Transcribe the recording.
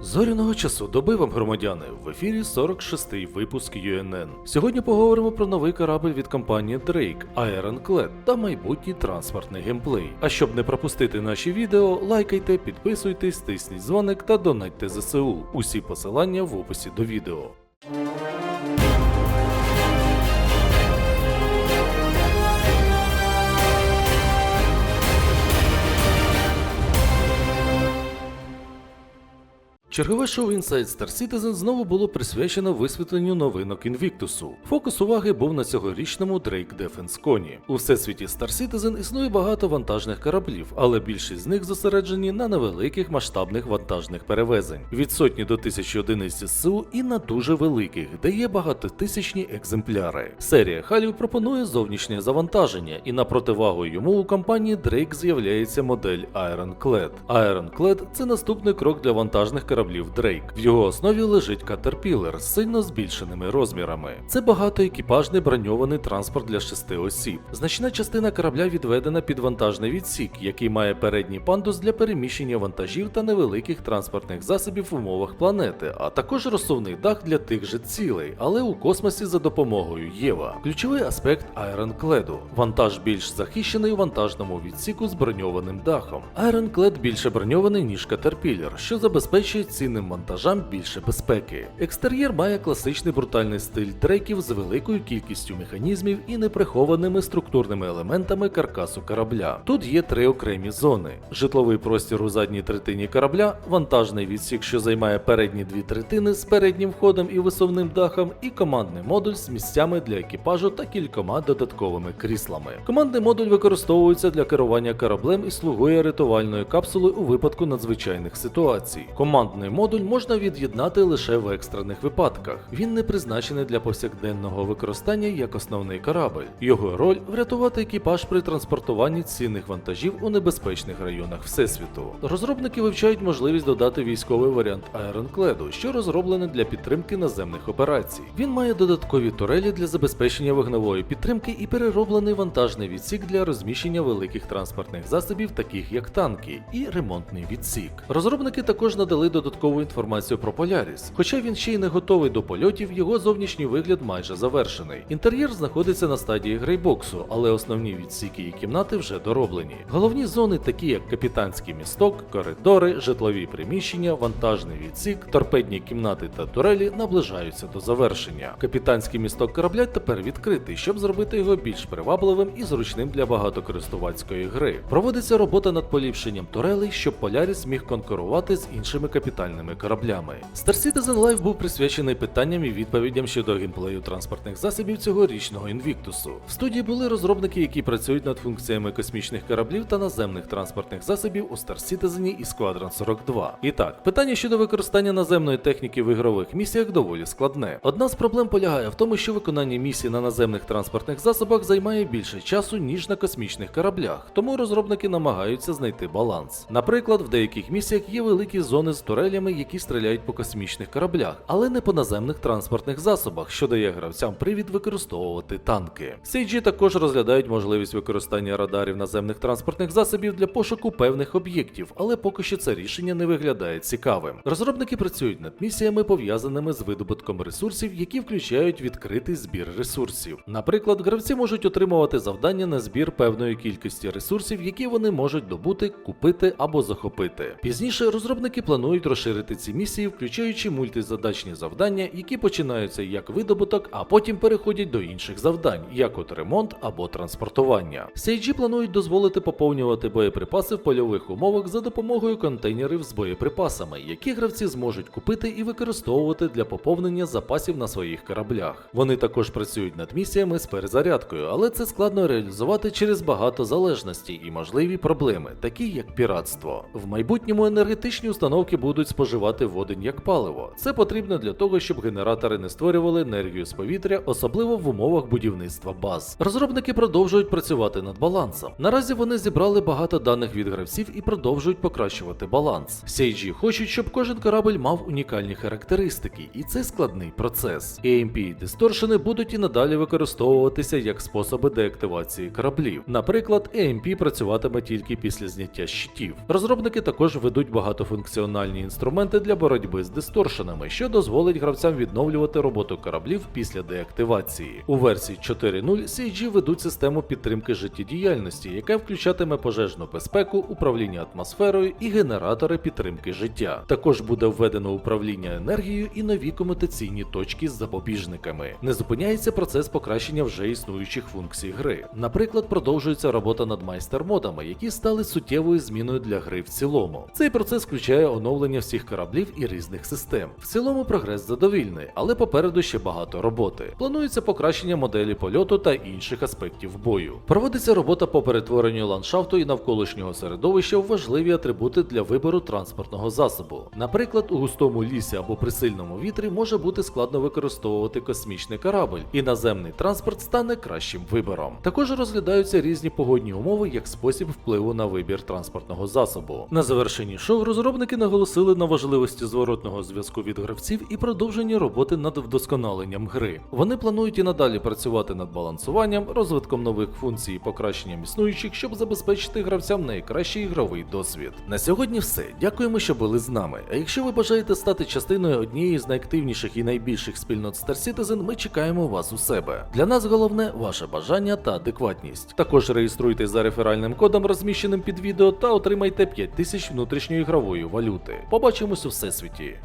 Зоряного часу доби вам, громадяни, в ефірі 46-й випуск UNN. Сьогодні поговоримо про новий корабль від компанії Drake Ironclad та майбутній транспортний геймплей. А щоб не пропустити наші відео, лайкайте, підписуйтесь, тисніть дзвоник та донатьте ЗСУ. Усі посилання в описі до відео. Чергове шоу Inside Star Citizen знову було присвячено висвітленню новинок Інвіктусу. Фокус уваги був на цьогорічному Drake Defense Con. У всесвіті Star Citizen існує багато вантажних кораблів, але більшість з них зосереджені на невеликих масштабних вантажних перевезень від сотні до тисячі одиниць СУ і на дуже великих, де є багатотисячні екземпляри. Серія Халів пропонує зовнішнє завантаження, і на противагу йому у компанії Drake з'являється модель Ironclad. Ironclad – це наступний крок для вантажних кораблів Drake. В його основі лежить Caterpillar з сильно збільшеними розмірами. Це багатоекіпажний броньований транспорт для шести осіб. Значна частина корабля відведена під вантажний відсік, який має передній пандус для переміщення вантажів та невеликих транспортних засобів в умовах планети, а також розсувний дах для тих же цілей, але у космосі за допомогою Єва. Ключовий аспект Ironclad. Вантаж більш захищений у вантажному відсіку з броньованим дахом. Ironclad більше броньований, ніж Caterpillar, що забезпечує цінним вантажам більше безпеки. Екстер'єр має класичний брутальний стиль дрейків з великою кількістю механізмів і неприхованими структурними елементами каркасу корабля. Тут є три окремі зони: житловий простір у задній третині корабля, вантажний відсік, що займає передні дві третини з переднім входом і висувним дахом, і командний модуль з місцями для екіпажу та кількома додатковими кріслами. Командний модуль використовується для керування кораблем і слугує рятувальною капсулою у випадку надзвичайних ситуацій. Командний модуль можна від'єднати лише в екстрених випадках. Він не призначений для повсякденного використання як основний корабль. Його роль врятувати екіпаж при транспортуванні цінних вантажів у небезпечних районах всесвіту. Розробники вивчають можливість додати військовий варіант Ironclad, що розроблений для підтримки наземних операцій. Він має додаткові турелі для забезпечення вогневої підтримки і перероблений вантажний відсік для розміщення великих транспортних засобів, таких як танки, і ремонтний відсік. Розробники також надали додаткову інформацію про Polaris. Хоча він ще й не готовий до польотів, його зовнішній вигляд майже завершений. Інтер'єр знаходиться на стадії грейбоксу, але основні відсіки і кімнати вже дороблені. Головні зони, такі як капітанський місток, коридори, житлові приміщення, вантажний відсік, торпедні кімнати та турелі наближаються до завершення. Капітанський місток корабля тепер відкритий, щоб зробити його більш привабливим і зручним для багатокористувацької гри. Проводиться робота над поліпшенням турелей, щоб Polaris міг конкурувати з іншими капітальними кораблями. Star Citizen Live був присвячений питанням і відповідям щодо геймплею транспортних засобів цьогорічного інвіктусу. В студії були розробники, які працюють над функціями космічних кораблів та наземних транспортних засобів у Star Citizen і Squadron 42. І так, питання щодо використання наземної техніки в ігрових місіях доволі складне. Одна з проблем полягає в тому, що виконання місій на наземних транспортних засобах займає більше часу, ніж на космічних кораблях, тому розробники намагаються знайти баланс. Наприклад, в деяких місіях є великі зони з турелями, які стріляють по космічних кораблях, але не по наземних транспортних засобах, що дає гравцям привід використовувати танки. CG також розглядають можливість використання радарів наземних транспортних засобів для пошуку певних об'єктів, але поки що це рішення не виглядає цікавим. Розробники працюють над місіями, пов'язаними з видобутком ресурсів, які включають відкритий збір ресурсів. Наприклад, гравці можуть отримувати завдання на збір певної кількості ресурсів, які вони можуть добути, купити або захопити. Пізніше розробники планують розширити ці місії, включаючи мультизадачні завдання, які починаються як видобуток, а потім переходять до інших завдань, як от ремонт або транспортування. CG планують дозволити поповнювати боєприпаси в польових умовах за допомогою контейнерів з боєприпасами, які гравці зможуть купити і використовувати для поповнення запасів на своїх кораблях. Вони також працюють над місіями з перезарядкою, але це складно реалізувати через багато залежностей і можливі проблеми, такі як піратство. В майбутньому енергетичні установки будуть споживати водень як паливо. Це потрібно для того, щоб генератори не створювали енергію з повітря, особливо в умовах будівництва баз. Розробники продовжують працювати над балансом. Наразі вони зібрали багато даних від гравців і продовжують покращувати баланс. CG хочуть, щоб кожен корабль мав унікальні характеристики, і це складний процес. AMP і дисторшени будуть і надалі використовуватися як способи деактивації кораблів. Наприклад, AMP працюватиме тільки після зняття щитів. Розробники також ведуть багатофункціональні інструменти інструменти для боротьби з дисторшенами, що дозволить гравцям відновлювати роботу кораблів після деактивації. У версії 4.0 CG ведуть систему підтримки життєдіяльності, яка включатиме пожежну безпеку, управління атмосферою і генератори підтримки життя. Також буде введено управління енергією і нові комутаційні точки з запобіжниками. Не зупиняється процес покращення вже існуючих функцій гри. Наприклад, продовжується робота над майстер-модами, які стали суттєвою зміною для гри в цілому. Цей процес включає оновлення всіх кораблів і різних систем. В цілому прогрес задовільний, але попереду ще багато роботи. Планується покращення моделі польоту та інших аспектів бою. Проводиться робота по перетворенню ландшафту і навколишнього середовища в важливі атрибути для вибору транспортного засобу. Наприклад, у густому лісі або при сильному вітрі може бути складно використовувати космічний корабль, і наземний транспорт стане кращим вибором. Також розглядаються різні погодні умови як спосіб впливу на вибір транспортного засобу. На завершенні шоу розробники наголосили на важливості зворотного зв'язку від гравців і продовження роботи над вдосконаленням гри. Вони планують і надалі працювати над балансуванням, розвитком нових функцій і покращенням існуючих, щоб забезпечити гравцям найкращий ігровий досвід. На сьогодні все. Дякуємо, що були з нами. А якщо ви бажаєте стати частиною однієї з найактивніших і найбільших спільнот Star Citizen, ми чекаємо вас у себе. Для нас головне ваше бажання та адекватність. Також реєструйтесь за реферальним кодом, розміщеним під відео, та отримайте 5000 внутрішньої ігрової валюти. Побачимось у всесвіті.